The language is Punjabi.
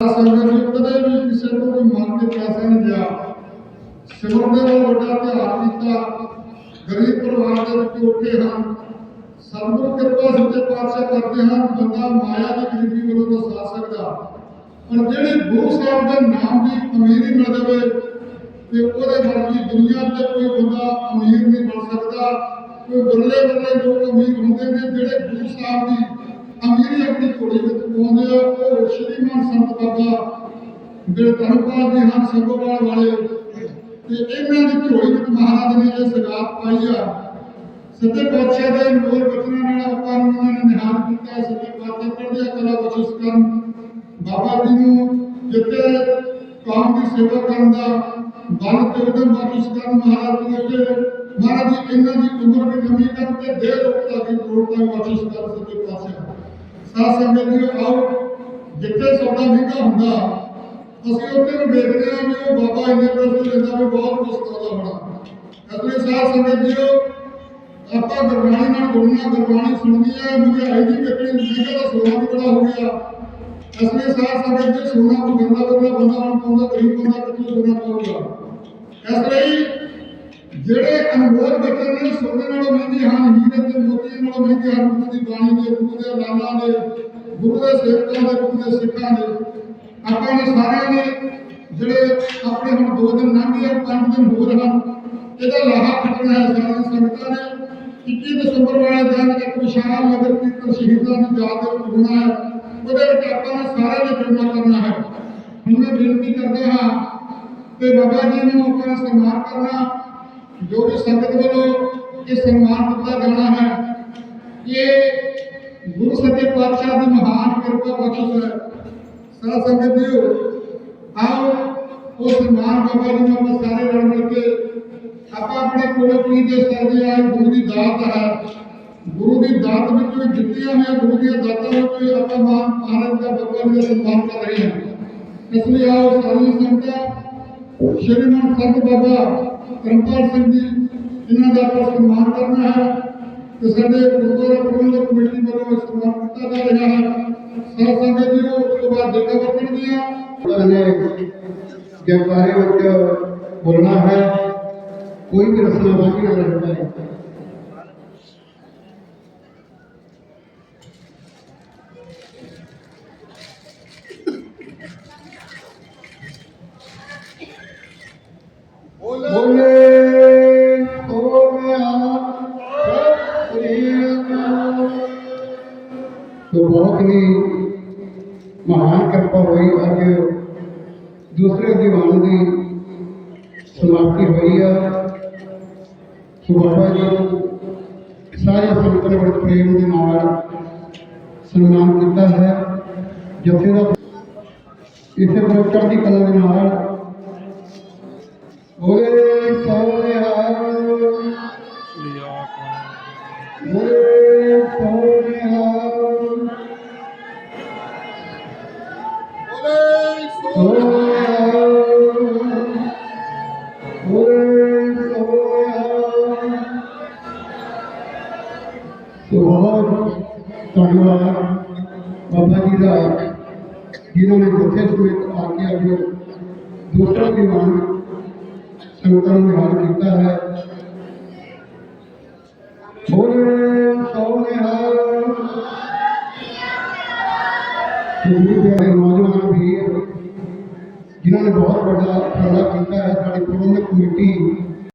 ਸੰਗਤ ਜੀ ਕਦੇ ਵੀ ਕਿਸੇ ਤੋਂ ਕੋਈ ਮੰਗ ਕੇ ਪੈਸਾ ਨਹੀਂ ਲਿਆ ਸਿਮਰਨ ਦੇ ਵੱਲ ਵੱਡਾ ਧਿਆਨ ਕੀਤਾ ਗਰੀਬ ਪਰਿਵਾਰ ਦੇ ਵਿੱਚ ਉੱਠੇ ਹਨ ਸਤਿਗੁਰੂ ਕਿਰਪਾ ਸੱਚੇ ਪਾਤਸ਼ਾਹ ਕਰਦੇ ਹਨ ਬੰਦਾ ਮਾਇਆ ਦੀ ਗਰੀਬੀ ਵੱਲੋਂ ਤਾਂ ਸਾਥ ਸਕਦਾ ਪਰ ਜਿਹੜੀ ਗੁਰੂ ਸਾਹਿਬ ਦੇ ਨਾਮ ਦੀ ਅਮੀਰੀ ਮਿਲ ਜਾਵੇ ਤੇ ਉਹਦੇ ਵਰਗੀ ਦੁਨੀਆ ਤੇ ਕੋਈ ਬੰਦਾ ਅਮੀਰ ਨਹੀਂ ਬਣ ਸਕਦਾ, ਕੋਈ ਬੱਲੇ ਬੱਲੇ ਲੋਕ ਅਮੀਰ ਹੁੰਦੇ ਨੇ ਜਿਹੜੇ ਗੁਰੂ ਸਾਹਿਬ ਦੀ ਅਮੀਰੀ ਆਪਣੀ ਝੋਲੀ ਵਿੱਚ ਪਾਉਂਦੇ ਆ ਉਹ ਸ਼੍ਰੀਮਾਨ ਸੰਤ ਬਾਬਾ ਜਿਹੜੇ ਜੀ ਹਨ, ਸੰਗੋਵਾਲ ਵਾਲੇ। ਤੇ ਇਹਨਾਂ ਦੀ ਝੋਲੀ ਵਿੱਚ ਮਹਾਰਾਜ ਨੇ ਇਹ ਸਗਾਤ ਪਾਈ ਆ। ਸੱਚੇ ਪਾਤਸ਼ਾਹ ਦੇ ਮੋਰ ਬਚਨਾਂ ਨਾਲ ਆਪਾਂ ਨੂੰ ਉਹਨਾਂ ਨੇ ਨਿਹਾਲ ਕੀਤਾ, ਸੱਚੇ ਪਾਤਸ਼ਾਹ ਪੜ੍ਹਦਿਆ ਕਲਾ ਬਖਸ਼ਿਸ਼ ਕਰਨ ਬਾਬਾ ਜੀ ਨੂੰ ਜਿੱਥੇ ਕੌਮ ਦੀ ਸੇਵਾ ਕਰਨ ਦਾ ਬਲ ਤੇ ਉਦਮ ਬਖਸ਼ਿਸ਼ ਕਰਨ ਮਹਾਰਾਜ ਜੀ ਅੱਗੇ ਮਹਾਰਾਜ ਜੀ, ਇਹਨਾਂ ਦੀ ਉਮਰ ਦੀ ਕਮੀ ਕਰਨ ਤੇ ਦੇ ਰੋਗਤਾ ਦੀ ਪ੍ਰੋੜਤਾ ਬਖਸ਼ਿਸ਼ ਕਰਨ ਸੱਚੇ ਪਾਤਸ਼ਾਹ ਸਾਧ ਸੰਗਤ ਜੀ ਆਓ, ਜਿੱਥੇ ਸੌਦਾ ਮਹਿੰਗਾ ਹੁੰਦਾ, ਅਸੀਂ ਉੱਥੇ ਨੂੰ ਵੇਖਦੇ ਹਾਂ ਵੀ ਉਹ ਬਾਬਾ ਇੰਨੇ ਪੈਸੇ ਲੈਂਦਾ ਵੀ ਬਹੁਤ ਕੁਝ ਹੋਣਾ। ਅਸਲੀ ਸਾਧ ਸੰਗਤ ਜੀਓ ਆਪਾਂ ਗੁਰਬਾਣੀ ਨਾਲ ਜੁੜਨਾ ਗੁਰਬਾਣੀ ਸੁਣਨੀ ਹੈ ਮਹਿੰਗਾਈ ਦੀ ਕਿੰਨੀ ਮਹਿੰਗਾ ਦਾ ਸੋਨਾ ਵੀ ਬੜਾ ਹੋ ਗਿਆ। ਅਸਲੀ ਸਾਧ ਸੰਗਤ ਜੀ ਸੋਨਾ ਕੋ ਗੰਦਾ ਬੰਦਾ ਬੰਦਾ ਹੁਣ ਪਾਉਂਦਾ, ਗਰੀਬ ਬੰਦਾ ਕਿੱਥੋਂ ਸੋਨਾ ਪਾਊਗਾ? ਇਸ ਲਈ ਜਿਹੜੇ ਅਨਮੋਲ ਬਚਨ ਨੇ ਸੋਨੇ ਨਾਲੋਂ ਮਹਿੰਗੇ ਹਨ ਹੀਰੇ ਤੇ ਮੋਤੀ ਨਾਲੋਂ ਮਹਿੰਗੇ ਹਨ, ਗੁਰੂ ਦੀ ਬਾਣੀ ਦੇ, ਗੁਰੂ ਦੇ ਲਾਲਾਂ ਦੇ, ਗੁਰੂ ਦੇ ਸੇਵਕਾਂ ਦੇ, ਗੁਰੂ ਦੇ ਸਿੱਖਾਂ ਦੇ। ਆਪਾਂ ਨੇ ਸਾਰਿਆਂ ਨੇ ਜਿਹੜੇ ਆਪਣੇ ਹੁਣ ਦੋ ਦਿਨ ਲੰਘ ਗਏ ਪੰਜ ਦਿਨ ਹੋਰ ਹਨ, ਇਹਦਾ ਲਾਹਾ ਖੱਟਣਾ ਹੈ ਸਾਰੀਆਂ ਸੰਗਤਾਂ ਨੇ 21 ਦਸੰਬਰ ਵਾਲੇ ਦਿਨ ਇੱਕ ਵਿਸ਼ਾਲ ਨਗਰ ਕੀਰਤਨ ਸ਼ਹੀਦਾਂ ਦੀ ਯਾਦ ਦੇ ਵਿੱਚ ਹੋਣਾ ਹੈ। ਉਹਦੇ ਵਿੱਚ ਆਪਾਂ ਨੇ ਸਾਰਿਆਂ ਨੇ ਜੁੜਨਾ ਕਰਨਾ ਹੈ। ਹੁਣ ਮੈਂ ਬੇਨਤੀ ਕਰਦਾ ਹਾਂ ਤੇ ਬਾਬਾ ਜੀ ਨੂੰ ਆਪਾਂ ਨੇ ਸਨਮਾਨ ਕਰਨਾ। ਜੋ ਵੀ ਸੰਗਤ ਵੱਲੋਂ ਇਹ ਸਨਮਾਨ ਦਿੱਤਾ ਜਾਣਾ ਹੈ, ਇਹ ਗੁਰੂ ਸੱਚੇ ਪਾਤਸ਼ਾਹ ਦੀ ਮਹਾਨ ਕਿਰਪਾ ਬਖਸ਼ਿਸ਼ ਹੈ ਸਾਧ ਸੰਗਤ ਜੀਓ ਆਓ ਉਹ ਸਨਮਾਨ ਬਾਬਾ ਜੀ ਨੂੰ ਆਪਾਂ ਸਾਰੇ ਰਲ ਮਿਲ ਕੇ ਆਪਾਂ ਆਪਣੇ ਕੋਲੋਂ ਕੀ ਦੇ ਸਕਦੇ ਆ ਗੁਰੂ ਦੀ ਦਾਤ ਹੈ। ਗੁਰੂ ਦੀ ਦਾਤ ਵਿੱਚੋਂ ਵੀ ਜਿੱਤੀਆਂ ਹੋਈਆਂ ਗੁਰੂ ਦੀਆਂ ਦਾਤਾਂ ਵਿੱਚ ਆਪਾਂ ਮਾਨ ਆਨੰਦ ਦਾ ਬਾਬਾ ਜੀ ਦਾ ਸਨਮਾਨ ਕਰ ਰਹੇ ਹਾਂ। ਇਸ ਲਈ ਆਓ ਸਾਰੀਆਂ ਸੰਗਤਾਂ ਸ਼੍ਰੀਮਾਨ ਸੰਤ ਬਾਬਾ ਕਰਮਪਾਲ ਸਿੰਘ ਜੀ ਇਹਨਾਂ ਦਾ ਆਪਾਂ ਸਨਮਾਨ ਕਰਨਾ ਹੈ ਤੇ ਸਾਡੇ ਗੁਰਦੁਆਰਾ ਪ੍ਰਬੰਧਕ ਕਮੇਟੀ ਵੱਲੋਂ ਇਹ ਸਨਮਾਨ ਕੀਤਾ ਜਾ ਰਿਹਾ ਹੈ ਸਾਧ ਸੰਗਤ ਜੀ ਉਸ ਤੋਂ ਬਾਅਦ ਜੇਕਰ ਵਰਤਣਗੀਆਂ ਉਹਨਾਂ ਨੇ ਜਗ ਬਾਰੇ ਵਿੱਚ ਬੋਲਣਾ ਹੈ ਕੋਈ ਵੀ ਰਸਨਾ ਬਾਕੀ ਨਾ ਰਹਿੰਦਾ ਹੈ ਬੋਲੇ ਸੋਨਿਆ ਸਤਿ ਬਹੁਤ ਹੀ ਮਹਾਨ ਕਿਰਪਾ ਹੋਈ ਅੱਜ ਦੂਸਰੇ ਦੀਵਾਨ ਦੀ ਸਮਾਪਤੀ ਹੋਈ ਆ। ਸੋ ਬਾਬਾ ਜੀ ਨੂੰ ਸਾਰੇ ਸੰਗਤਾਂ ਨੇ ਬੜੇ ਪ੍ਰੇਮ ਦੇ ਨਾਲ ਸਨਮਾਨ ਕੀਤਾ ਹੈ। ਜਥੇ ਦਾ ਇਸੇ ਤਰ੍ਹਾਂ ਚੜ੍ਹਦੀ ਕਲਾ ਦੇ ਨਾਲ ਬੋਲੇ ਸੋਨਿਹਾਰ ਬੋਲੇ ਸੋਨਿਹਾਰ ਬੋਲੇ ਧੰਨਵਾਦ ਬਾਬਾ ਜੀ ਦਾ ਜਿਨ੍ਹਾਂ ਨੇ ਜਿੱਥੇ ਸਮੇਤ ਆ ਕੇ ਅੱਜ ਦੂਸਰਾ ਦੀਵਾਨ ਸੰਗਤਾਂ ਨੂੰ ਨਿਹਾਲ ਕੀਤਾ ਹੈ। ਬੋਲੇ ਸੋਨਿਹਾਰ ਜਿਹੜੇ ਪਿਆਰੇ ਨੌਜਵਾਨ ਵੀਰ, ਜਿਨ੍ਹਾਂ ਨੇ ਬਹੁਤ ਵੱਡਾ ਉਪਰਾਲਾ ਕੀਤਾ ਹੈ, ਸਾਡੀ ਕਮੇਟੀ